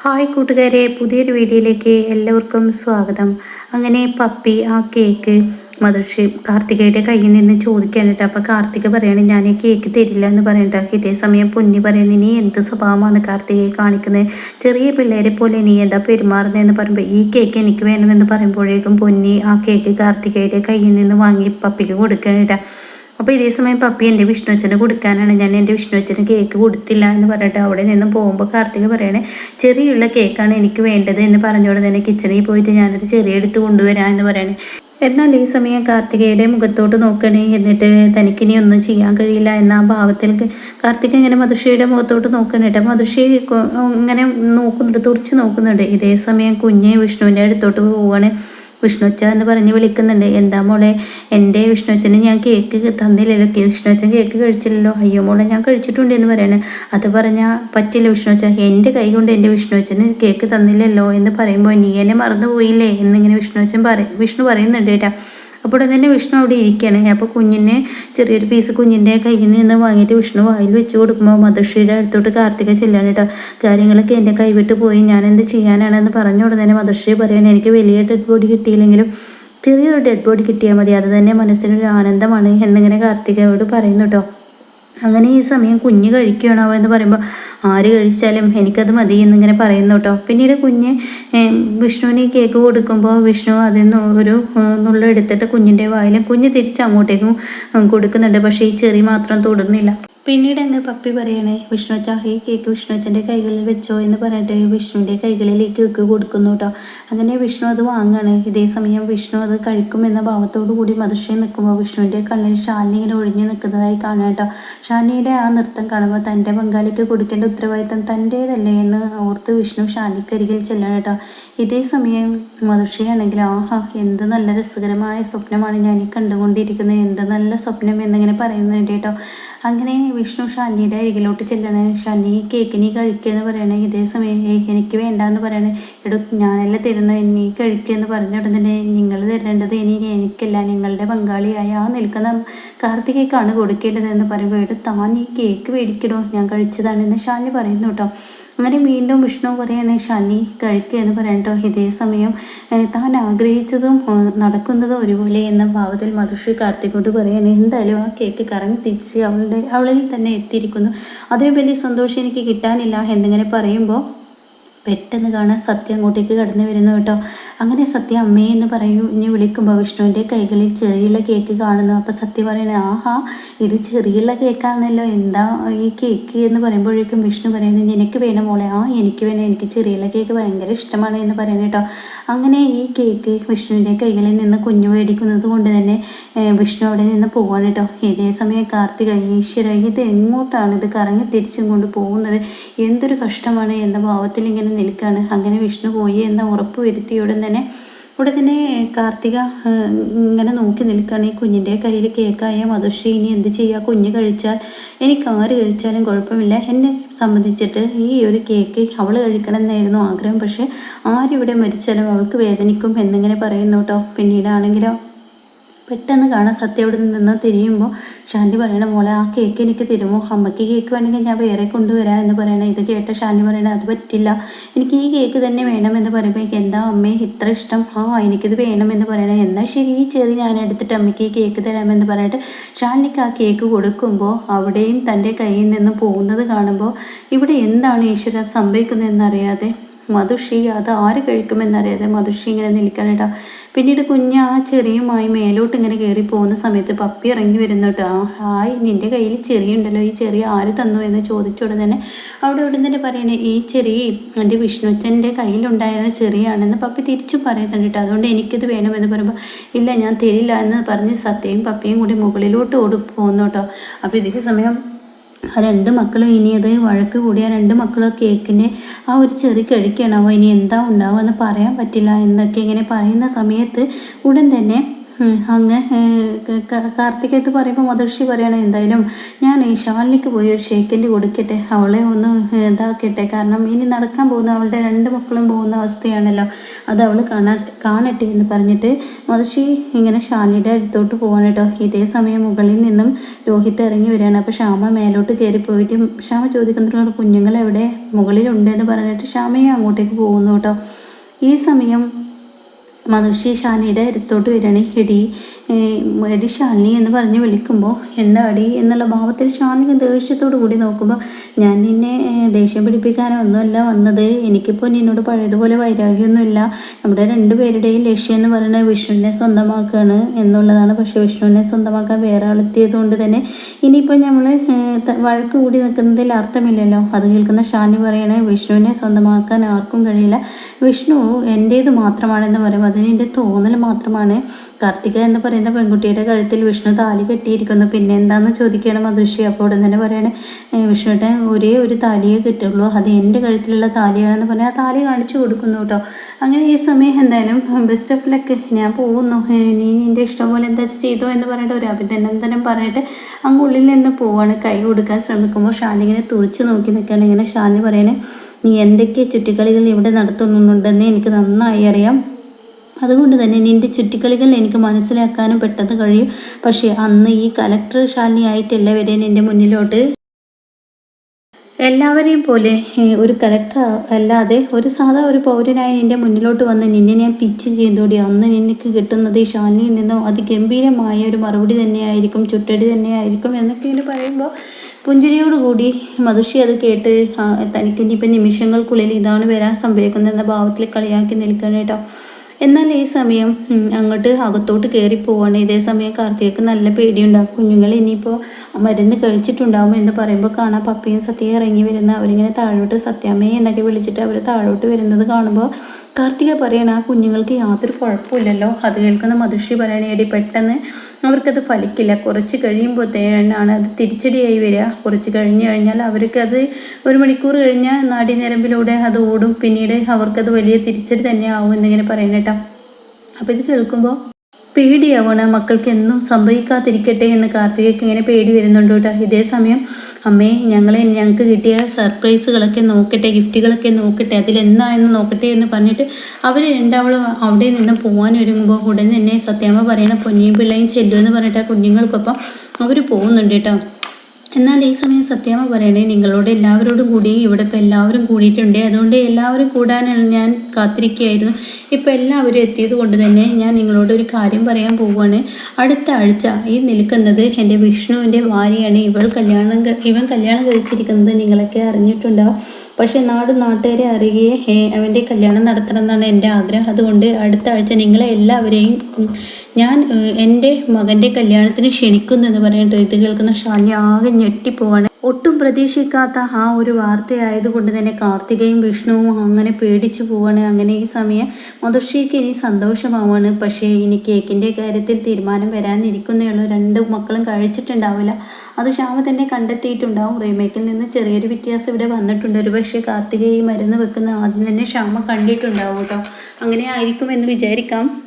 Hi കൂട്ടുകാരെ പുതിയൊരു വീഡിയോയിലേക്ക് എല്ലാവർക്കും സ്വാഗതം. അങ്ങനെ പപ്പി ആ കേക്ക് മധുഷി കാർത്തികയുടെ കയ്യിൽ നിന്ന് ചോദിക്കാണ് കേട്ടോ. അപ്പോൾ കാർത്തിക പറയണ ഞാൻ ഈ കേക്ക് തരില്ല എന്ന് പറയണ്ട ഇതേ സമയം പൊന്നി പറയണ നീ എന്ത് സ്വഭാവമാണ് കാർത്തികയെ കാണിക്കുന്നത് ചെറിയ പിള്ളേരെ പോലെ നീ എന്താ പെരുമാറുന്നതെന്ന് പറയുമ്പോൾ ഈ കേക്ക് എനിക്ക് വേണമെന്ന് പറയുമ്പോഴേക്കും പൊന്നി ആ കേക്ക് കാർത്തികയുടെ കയ്യിൽ നിന്ന് വാങ്ങി പപ്പിക്ക് കൊടുക്കണേട്ടാ അപ്പോൾ ഇതേ സമയം പപ്പി എന്റെ വിഷ്ണുവച്ചന് കൊടുക്കാനാണ്. ഞാൻ എന്റെ വിഷ്ണുവച്ചന് കേക്ക് കൊടുത്തില്ല എന്ന് പറഞ്ഞിട്ട് അവിടെ നിന്നും പോകുമ്പോൾ കാർത്തിക പറയണേ ചെറിയുള്ള കേക്കാണ് എനിക്ക് വേണ്ടത് എന്ന് പറഞ്ഞോടെ തന്നെ കിച്ചണിൽ പോയിട്ട് ഞാനൊരു ചെറിയ എടുത്ത് കൊണ്ടുവരാം എന്ന് പറയണേ. എന്നാൽ ഈ സമയം കാർത്തികയുടെ മുഖത്തോട്ട് നോക്കണേ എന്നിട്ട് തനിക്കിനി ഒന്നും ചെയ്യാൻ കഴിയില്ല എന്ന ആ ഭാവത്തിൽ കാർത്തിക ഇങ്ങനെ മധുഷിയുടെ മുഖത്തോട്ട് നോക്കണേട്ടെ മധുഷി ഇങ്ങനെ നോക്കുന്നുണ്ട് തുറച്ച് നോക്കുന്നുണ്ട്. ഇതേ സമയം കുഞ്ഞ് വിഷ്ണുവിന്റെ അടുത്തോട്ട് പോവുകയാണ് വിഷ്ണുച്ച എന്ന് പറഞ്ഞ് വിളിക്കുന്നുണ്ട്. എന്താ മോളെ എന്റെ വിഷ്ണുച്ചന് ഞാൻ കേക്ക് തന്നില്ലല്ലോ. വിഷ്ണുച്ചൻ കേക്ക് കഴിച്ചില്ലല്ലോ. അയ്യോ മോളെ ഞാൻ കഴിച്ചിട്ടുണ്ട് എന്ന് പറയണേ. അത് പറഞ്ഞാൽ പറ്റില്ല വിഷ്ണുച്ച. എന്റെ കൈ കൊണ്ട് എന്റെ വിഷ്ണുച്ചന് കേക്ക് തന്നില്ലല്ലോ എന്ന് പറയുമ്പോൾ നീ എന്നെ മറന്നു പോയില്ലേ എന്നിങ്ങനെ വിഷ്ണുച്ചൻ പറയും വിഷ്ണു പറയുന്നുണ്ട് കേട്ടാ. അപ്പോൾ തന്നെ വിഷ്ണു അവിടെ ഇരിക്കുകയാണ്. അപ്പോൾ കുഞ്ഞിനെ ചെറിയൊരു പീസ് കുഞ്ഞിന്റെ കയ്യിൽ നിന്ന് വാങ്ങിയിട്ട് വിഷ്ണു വായിൽ വെച്ച് കൊടുക്കുമ്പോൾ മധുശ്രീയുടെ അടുത്തോട്ട് കാർത്തിക ചെല്ലാണ് കേട്ടോ. കാര്യങ്ങളൊക്കെ എന്റെ കൈവിട്ട് പോയി. ഞാൻ എന്ത് ചെയ്യാനാണെന്ന് പറഞ്ഞ ഉടനെ മധുശ്രീ പറയണേ എനിക്ക് വലിയ ഡെഡ് ബോഡി കിട്ടിയില്ലെങ്കിലും ചെറിയൊരു ഡെഡ് ബോഡി കിട്ടിയാൽ മതി. അത് തന്നെ മനസ്സിനൊരു ആനന്ദമാണ് എന്നിങ്ങനെ കാർത്തികയോട് പറയുന്നു കേട്ടോ. അങ്ങനെ ഈ സമയം കുഞ്ഞ് കഴിക്കുകയാണോ എന്ന് പറയുമ്പോൾ ആര് കഴിച്ചാലും എനിക്കത് മതി എന്നിങ്ങനെ പറയുന്നു കേട്ടോ. പിന്നീട് കുഞ്ഞ് വിഷ്ണുവിന് കേക്ക് കൊടുക്കുമ്പോൾ വിഷ്ണു അതിൽ നിന്ന് ഒരു നുള്ളെടുത്തിട്ട് കുഞ്ഞിന്റെ വായിലും കുഞ്ഞ് തിരിച്ച് അങ്ങോട്ടേക്കും കൊടുക്കുന്നുണ്ട്. പക്ഷേ ഈ ചെറി മാത്രം തൊടുന്നില്ല. പിന്നീട് അങ്ങ് പപ്പി പറയണേ? വിഷ്ണു അച്ഛാ ഈ കേക്ക് വിഷ്ണു അച്ഛന്റെ കൈകളിൽ വെച്ചോ എന്ന് പറഞ്ഞിട്ട് വിഷ്ണുവിന്റെ കൈകളിലേക്ക് വെക്ക് കൊടുക്കുന്നു കേട്ടോ അങ്ങനെ വിഷ്ണു അത് വാങ്ങാണ്. ഇതേ സമയം വിഷ്ണു അത് കഴിക്കുമെന്ന ഭാവത്തോടു കൂടി മധുശ്രീ നിൽക്കുമ്പോൾ വിഷ്ണുവിന്റെ കണ്ണിൽ ഷാലിനി ഇങ്ങനെ ഒഴിഞ്ഞു നിൽക്കുന്നതായി കാണാം കേട്ടോ ഷാലിനിയുടെ ആ നൃത്തം കാണുമ്പോൾ തന്റെ പങ്കാളിക്ക് കൊടുക്കേണ്ട ഉത്തരവാദിത്തം തന്റേതല്ലേ എന്ന് ഓർത്ത് വിഷ്ണു ഷാലിക്കരികിൽ ചെല്ലണം കേട്ടോ ഇതേ സമയം മധുശ്രീയാണെങ്കിൽ ആഹാ എന്ത് നല്ല രസകരമായ സ്വപ്നമാണ് ഞാൻ ഈ കണ്ടുകൊണ്ടിരിക്കുന്നത്. എന്ത് നല്ല സ്വപ്നം എന്നിങ്ങനെ പറയുന്നുണ്ട് കേട്ടോ അങ്ങനെ വിഷ്ണു ഷാനിയുടെ അരികിലോട്ട് ചെല്ലണേ ഷാനി കേക്കിനി കഴിക്കുക എന്ന് പറയണേ ഇതേ സമയം എനിക്ക് വേണ്ട എന്ന് പറയണേ. എടോ ഞാനല്ല തരുന്നു നീ കഴിക്കുക എന്ന് പറഞ്ഞ ഉടൻ തന്നെ നിങ്ങൾ തരേണ്ടത് ഇനി എനിക്കല്ല നിങ്ങളുടെ പങ്കാളിയായ ആ നിൽക്കുന്ന കാർത്തികേക്കാണ് കൊടുക്കേണ്ടതെന്ന് പറയുമ്പോൾ എടോ താൻ ഈ കേക്ക് മേടിക്കണോ ഞാൻ കഴിച്ചതാണെന്ന് ഷാനി പറയുന്നു കേട്ടോ. അങ്ങനെ വീണ്ടും വിഷ്ണു പറയാണ് ശനി കഴിക്കുക എന്ന് പറയട്ടോ ഇതേ സമയം താൻ ആഗ്രഹിച്ചതും നടക്കുന്നതും ഒരുപോലെ എന്ന ഭാവത്തിൽ മധുഷി കാർത്തികോട് പറയാണ് എന്തായാലും ആ കേക്ക് കറങ്ങി തിരിച്ച് അവളുടെ അവളിൽ തന്നെ എത്തിയിരിക്കുന്നു. അതിന് വലിയ സന്തോഷം എനിക്ക് കിട്ടാനില്ല എന്നിങ്ങനെ പറയുമ്പോൾ പെട്ടെന്ന് കാണാൻ സത്യ അങ്ങോട്ടേക്ക് കടന്നു വരുന്നു കേട്ടോ. അങ്ങനെ സത്യ അമ്മേ എന്ന് പറയൂ ഇനി വിളിക്കുമ്പോൾ വിഷ്ണുവിന്റെ കൈകളിൽ ചെറിയുള്ള കേക്ക് കാണുന്നു. അപ്പോൾ സത്യ പറയണേ ആഹാ ഇത് ചെറിയുള്ള കേക്കാണല്ലോ. എന്താ ഈ കേക്ക്? എന്ന് പറയുമ്പോഴേക്കും വിഷ്ണു പറയുന്നത് എനിക്ക് വേണം മോളെ? ആ എനിക്ക് വേണം. എനിക്ക് ചെറിയുള്ള കേക്ക് ഭയങ്കര ഇഷ്ടമാണ് എന്ന് പറയുന്നത് കേട്ടോ. അങ്ങനെ ഈ കേക്ക് വിഷ്ണുവിന്റെ കൈകളിൽ നിന്ന് കുഞ്ഞു മേടിക്കുന്നത് കൊണ്ട് തന്നെ വിഷ്ണു അവിടെ നിന്ന് പോവാണ് കേട്ടോ. ഇതേ സമയം കാർത്തിക ഈശ്വര ഇത് എങ്ങോട്ടാണ് ഇത് കറങ്ങി തിരിച്ചും കൊണ്ട് പോകുന്നത്? എന്തൊരു കഷ്ടമാണ്. എന്ന ഭാവത്തിൽ ഇങ്ങനെ നിൽക്കുകയാണ് അങ്ങനെ വിഷ്ണു പോയി എന്ന ഉറപ്പ് വരുത്തിയ ഉടൻ തന്നെ ഉടൻ തന്നെ കാർത്തിക ഇങ്ങനെ നോക്കി നിൽക്കുകയാണ്. ഈ കുഞ്ഞിന്റെ കയ്യിൽ കേക്കായ മധുശ്രീ ഇനി എന്ത് ചെയ്യുക കുഞ്ഞ് കഴിച്ചാൽ എനിക്ക് ആര് കഴിച്ചാലും കുഴപ്പമില്ല. എന്നെ സംബന്ധിച്ചിട്ട് ഈ ഒരു കേക്ക് അവൾ കഴിക്കണം എന്നായിരുന്നു ആഗ്രഹം. പക്ഷേ ആരിവിടെ മരിച്ചാലും അവൾക്ക് വേദനിക്കും എന്നിങ്ങനെ പറയുന്നു കേട്ടോ. പിന്നീടാണെങ്കിലോ? പെട്ടെന്ന് കാണാൻ സത്യ അവിടെ നിന്ന് തിരിയുമ്പോൾ ഷാന്തി പറയണ മോളെ ആ കേക്ക് എനിക്ക് തരുമോ? അമ്മയ്ക്ക് കേക്ക് വേണമെങ്കിൽ ഞാൻ വേറെ കൊണ്ടുവരാം എന്ന് പറയണേ ഇത് കേട്ട ഷാന്തി പറയണേ അത് പറ്റില്ല. എനിക്ക് ഈ കേക്ക് തന്നെ വേണമെന്ന് പറയുമ്പോൾ എനിക്ക് എന്താ അമ്മേ ഇത്ര ഇഷ്ടം? ആ എനിക്കിത് വേണമെന്ന് പറയണേ എന്നാൽ ശരി ഈ ചെറി ഞാൻ എടുത്തിട്ട് അമ്മയ്ക്ക് ഈ കേക്ക് തരാമെന്ന് പറഞ്ഞിട്ട് ഷാന്തിക്ക് ആ കേക്ക് കൊടുക്കുമ്പോൾ അവിടെയും തന്റെ കയ്യിൽ നിന്ന് പോകുന്നത് കാണുമ്പോൾ ഇവിടെ എന്താണ് ഈശ്വര സംഭവിക്കുന്നതെന്നറിയാതെ മധുഷി അത് ആര് കഴിക്കുമെന്നറിയാതെ മധുഷി ഇങ്ങനെ നിൽക്കാനേട്ടാ പിന്നീട് കുഞ്ഞ് ആ ചെറിയുമായി മേലോട്ട് ഇങ്ങനെ കയറി പോകുന്ന സമയത്ത് പപ്പി ഇറങ്ങി വരുന്നു ആ ഹായ് നിന്റെ കയ്യിൽ ചെറിയുണ്ടല്ലോ. ഈ ചെറിയ ആര് തന്നു എന്ന് ചോദിച്ചോടെ തന്നെ അവിടെ ഉടൻ തന്നെ പറയണേ ഈ ചെറിയ എന്റെ വിഷ്ണുച്ചന്റെ കയ്യിലുണ്ടായിരുന്ന ചെറിയാണെന്ന് പപ്പി തിരിച്ചു പറയുന്നുണ്ട് കേട്ടോ അതുകൊണ്ട് എനിക്കിത് വേണമെന്ന് പറയുമ്പോൾ ഇല്ല ഞാൻ തരില്ല എന്ന് പറഞ്ഞ് സത്യയും പപ്പിയും കൂടി മുകളിലോട്ട് ഓടി പോകുന്നു കേട്ടോ. അപ്പോൾ ഇതേ സമയം ആ രണ്ട് മക്കളും ഇനി അത് വഴക്ക് കൂടി ആ രണ്ട് മക്കളും കേക്കിന്റെ ആ ഒരു ചെറി കഴിക്കണമോ ഇനി എന്താ ഉണ്ടാവുക എന്ന് പറയാൻ പറ്റില്ല എന്നൊക്കെ ഇങ്ങനെ പറയുന്ന സമയത്ത് ഉടൻ തന്നെ അങ്ങ് കാർത്തികത്ത് പറയുമ്പോൾ മധുഷി പറയണേ എന്തായാലും ഞാൻ ഈ ഷാലിനിക്ക് പോയി ഒരു ഷേക്കൻഡ് കൊടുക്കട്ടെ. അവളെ ഒന്ന് ഇതാക്കട്ടെ. കാരണം ഇനി നടക്കാൻ പോകുന്ന അവളുടെ രണ്ട് മക്കളും പോകുന്ന അവസ്ഥയാണല്ലോ. അത് അവൾ കാണാ കാണട്ടെ എന്ന് പറഞ്ഞിട്ട് മധുഷി ഇങ്ങനെ ഷാലിനിയുടെ അടുത്തോട്ട് പോകാൻ കേട്ടോ. ഇതേ സമയം മുകളിൽ നിന്നും രോഹിത് ഇറങ്ങി വരികയാണ്. അപ്പോൾ ശ്യാമ മേലോട്ട് കയറി പോയിട്ട് ശ്യാമ ചോദിക്കുന്നുണ്ട് കുഞ്ഞുങ്ങൾ എവിടെ മുകളിലുണ്ട് എന്ന് പറഞ്ഞിട്ട് ശ്യാമയെ അങ്ങോട്ടേക്ക് പോകുന്നു കേട്ടോ. ഈ സമയം മനുഷ്യ ഷാനിയുടെ അടുത്തോട്ട് വരികയാണ് എടി എടി ഷാലിനി എന്ന് പറഞ്ഞ് വിളിക്കുമ്പോൾ എന്താടി എന്നുള്ള ഭാവത്തിൽ ഷാലിനി ദേഷ്യത്തോടു കൂടി നോക്കുമ്പോൾ ഞാൻ നിന്നെ ദേഷ്യം പിടിപ്പിക്കാനൊന്നുമല്ല വന്നത്. എനിക്കിപ്പോൾ നിന്നോട് പഴയതുപോലെ വൈരാഗ്യമൊന്നുമില്ല. നമ്മുടെ രണ്ടുപേരുടെയും ലക്ഷ്യം എന്ന് പറയുന്നത് വിഷ്ണുവിനെ സ്വന്തമാക്കുകയാണ് എന്നുള്ളതാണ്. പക്ഷേ വിഷ്ണുവിനെ സ്വന്തമാക്കാൻ വേറെ ആളെത്തിയത് കൊണ്ട് തന്നെ ഇനിയിപ്പോൾ നമ്മൾ വഴക്ക് കൂടി നിൽക്കുന്നതിൽ അർത്ഥമില്ലല്ലോ. അത് കേൾക്കുന്ന ഷാനി പറയണേ വിഷ്ണുവിനെ സ്വന്തമാക്കാൻ ആർക്കും കഴിയില്ല. വിഷ്ണു എന്റേത് മാത്രമാണെന്ന് പറയുമ്പോൾ അതിന് തോന്നൽ മാത്രമാണ്. കാർത്തിക എന്ന് പറയുന്ന പെൺകുട്ടിയുടെ കഴുത്തിൽ വിഷ്ണു താലി കെട്ടിയിരിക്കുന്നു. പിന്നെ എന്താണെന്ന് ചോദിക്കുകയാണ് മധുഷി. അപ്പോൾ ഉടൻ തന്നെ പറയണേ വിഷ്ണുവിന്റെ ഒരേ ഒരു താലിയേ കിട്ടുള്ളൂ. അത് എന്റെ കഴുത്തിലുള്ള താലിയാണെന്ന് പറഞ്ഞാൽ ആ താലി കാണിച്ചു കൊടുക്കുന്നു കേട്ടോ. അങ്ങനെ ഈ സമയം എന്തായാലും ബെസ്റ്റ് ഓഫ് ലക്ക് ഞാൻ പോകുന്നു. നീ നിന്റെ ഇഷ്ടം പോലെ എന്താ ചെയ്തോ എന്ന് പറഞ്ഞിട്ട് ഒരു അഭിനന്ദനം പറഞ്ഞിട്ട് അങ്ങ് ഉള്ളിൽ നിന്ന് പോവാണ്. കൈ കൊടുക്കാൻ ശ്രമിക്കുമ്പോൾ ഷാലിങ്ങനെ തുറിച്ച് നോക്കി നിൽക്കുകയാണ്. ഇങ്ങനെ ഷാലിനി പറയണേ നീ എന്തൊക്കെ ചുറ്റിക്കളികൾ ഇവിടെ നടത്തുന്നുണ്ടെന്ന് എനിക്ക് നന്നായി അറിയാം. അതുകൊണ്ട് തന്നെ നിന്റെ ചുറ്റിക്കളികൾ എനിക്ക് മനസ്സിലാക്കാനും പെട്ടെന്ന് കഴിയും. പക്ഷേ അന്ന് ഈ കലക്ടർ ശാലിനി ആയിട്ടല്ല വരെ നിന്റെ മുന്നിലോട്ട്. എല്ലാവരെയും പോലെ ഒരു കലക്ടർ അല്ലാതെ ഒരു സാധാ ഒരു പൗരനായി നിന്റെ മുന്നിലോട്ട് വന്ന് നിന്നെ ഞാൻ പിച്ച് ചെയ്തോടി. അന്ന് നിനക്ക് കിട്ടുന്നത് ഈ ശാലിനിയിൽ നിന്നും അതിഗംഭീരമായ ഒരു മറുപടി തന്നെയായിരിക്കും ചുറ്റടി തന്നെയായിരിക്കും എന്നൊക്കെ ഇങ്ങനെ പറയുമ്പോൾ പുഞ്ചിരിയോടുകൂടി മധുഷി അത് കേട്ട് തനിക്ക് ഇനിയിപ്പോൾ നിമിഷങ്ങൾക്കുള്ളിൽ ഇതാണ് വരാൻ സംഭവിക്കുന്നത് എന്ന ഭാവത്തിൽ കളിയാക്കി നിൽക്കണം കേട്ടോ. എന്നാൽ ഈ സമയം അങ്ങോട്ട് അകത്തോട്ട് കയറി പോവാണ്. ഇതേ സമയം കാർത്തികക്ക് നല്ല പേടിയുണ്ടാകും കുഞ്ഞുങ്ങൾ ഇനിയിപ്പോൾ മരുന്ന് കഴിച്ചിട്ടുണ്ടാവും എന്ന് പറയുമ്പോൾ കാണാം പപ്പയും സത്യം ഇറങ്ങി വരുന്ന അവരിങ്ങനെ താഴോട്ട് സത്യാമ്മയെ എന്നൊക്കെ വിളിച്ചിട്ട് അവർ താഴോട്ട് വരുന്നത് കാണുമ്പോൾ കാർത്തിക പറയണ ആ കുഞ്ഞുങ്ങൾക്ക് യാതൊരു കുഴപ്പമില്ലല്ലോ. അത് കേൾക്കുന്ന മധുശ്രീ പറയണേടി പെട്ടെന്ന് അവർക്കത് ഫലിക്കില്ല. കുറച്ച് കഴിയുമ്പോൾ തേനാണ് അത് തിരിച്ചടിയായി വരിക. കുറച്ച് കഴിഞ്ഞ് കഴിഞ്ഞാൽ അവർക്കത് ഒരു മണിക്കൂർ കഴിഞ്ഞാൽ നാടിനരമ്പിലൂടെ അത് ഓടും. പിന്നീട് അവർക്കത് വലിയ തിരിച്ചടി തന്നെ ആവും എന്നിങ്ങനെ പറയണേട്ടാ അപ്പോൾ ഇത് കേൾക്കുമ്പോൾ പേടിയാവണ. മക്കൾക്ക് എന്നും സംഭവിക്കാതിരിക്കട്ടെ എന്ന് കാർത്തികയ്ക്ക് ഇങ്ങനെ പേടി വരുന്നുണ്ട് കേട്ടോ. ഇതേ സമയം അമ്മേ ഞങ്ങളെ ഞങ്ങൾക്ക് കിട്ടിയ സർപ്രൈസുകളൊക്കെ നോക്കട്ടെ ഗിഫ്റ്റുകളൊക്കെ നോക്കട്ടെ അതിലെന്താ എന്ന് നോക്കട്ടെ എന്ന് പറഞ്ഞിട്ട് അവർ രണ്ടാമളും അവിടെ നിന്ന് പോകാൻ ഒരുങ്ങുമ്പോൾ ഉടൻ തന്നെ സത്യാമ്മ പറയണ പൊന്നിയും പിള്ളയും ചെല്ലുമെന്ന് പറഞ്ഞിട്ട് ആ കുഞ്ഞുങ്ങൾക്കൊപ്പം അവർ പോകുന്നുണ്ട് കേട്ടോ. എന്നാൽ ഈ സമയം സത്യാമ്മ പറയണേ നിങ്ങളോട് എല്ലാവരോടും കൂടി ഇവിടെ ഇപ്പോൾ എല്ലാവരും കൂടിയിട്ടുണ്ട്. അതുകൊണ്ട് എല്ലാവരും കൂടാനാണ് ഞാൻ കാത്തിരിക്കുകയായിരുന്നു. ഇപ്പോൾ എല്ലാവരും എത്തിയത് കൊണ്ട് തന്നെ ഞാൻ നിങ്ങളോട് ഒരു കാര്യം പറയാൻ പോവുകയാണ്. അടുത്ത ആഴ്ച ഈ നിൽക്കുന്നത് എന്റെ വിഷ്ണുവിന്റെ ഭാര്യയാണ്. ഇവൾ കല്യാണം ഇവൻ കല്യാണം കഴിച്ചിരിക്കുന്നത് നിങ്ങളൊക്കെ അറിഞ്ഞിട്ടുണ്ടാവും. പക്ഷേ നാട് നാട്ടുകാരെ അറിയുകയെ അവന്റെ കല്യാണം നടത്തണം എന്നാണ് എന്റെ ആഗ്രഹം. അതുകൊണ്ട് അടുത്ത ആഴ്ച നിങ്ങളെ എല്ലാവരെയും ഞാൻ എന്റെ മകന്റെ കല്യാണത്തിന് ക്ഷണിക്കുന്നു എന്ന് പറഞ്ഞിട്ട് ഇത് കേൾക്കുന്ന ഷാനി ആകെ ഞെട്ടിപ്പോവാണ്. ഒട്ടും പ്രതീക്ഷിക്കാത്ത ആ ഒരു വാർത്തയായതുകൊണ്ട് തന്നെ കാർത്തികയും വിഷ്ണുവും അങ്ങനെ പേടിച്ചു പോവാണ്. അങ്ങനെ ഈ സമയം മധുശ്രീക്ക് ഇനി സന്തോഷമാവാണ്. പക്ഷേ ഇനി കേക്കിന്റെ കാര്യത്തിൽ തീരുമാനം വരാനിരിക്കുന്നേ ഉള്ളൂ രണ്ട് മക്കളും കഴിച്ചിട്ടുണ്ടാവില്ല. അത് ശ്യാമ തന്നെ കണ്ടെത്തിയിട്ടുണ്ടാവും. റീമേക്കിൽ നിന്ന് ചെറിയൊരു വ്യത്യാസം ഇവിടെ വന്നിട്ടുണ്ട്. ഒരു പക്ഷേ കാർത്തിക മരുന്ന് വെക്കുന്ന ആദ്യം തന്നെ ക്ഷാമം കണ്ടിട്ടുണ്ടാവും കേട്ടോ. അങ്ങനെ ആയിരിക്കുമെന്ന് വിചാരിക്കാം.